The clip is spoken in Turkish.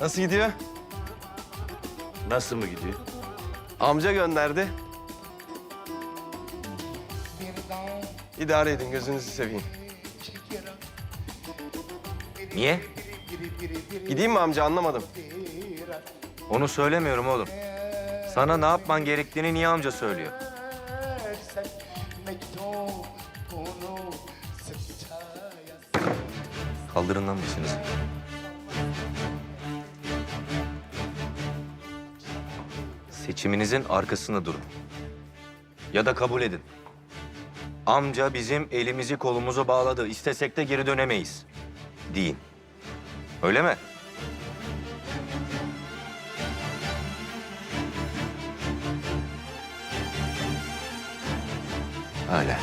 Nasıl gidiyor? Nasıl mı gidiyor? Amca gönderdi. İdare edin gözünüzü seveyim. Niye? Gideyim mi amca anlamadım. Onu söylemiyorum oğlum. Sana ne yapman gerektiğini niye amca söylüyor? Kaldırın lan başınızı. Seçiminizin arkasında durun. Ya da kabul edin. Amca bizim elimizi kolumuzu bağladı. İstesek de geri dönemeyiz. Deyin. Öyle mi? Öyle.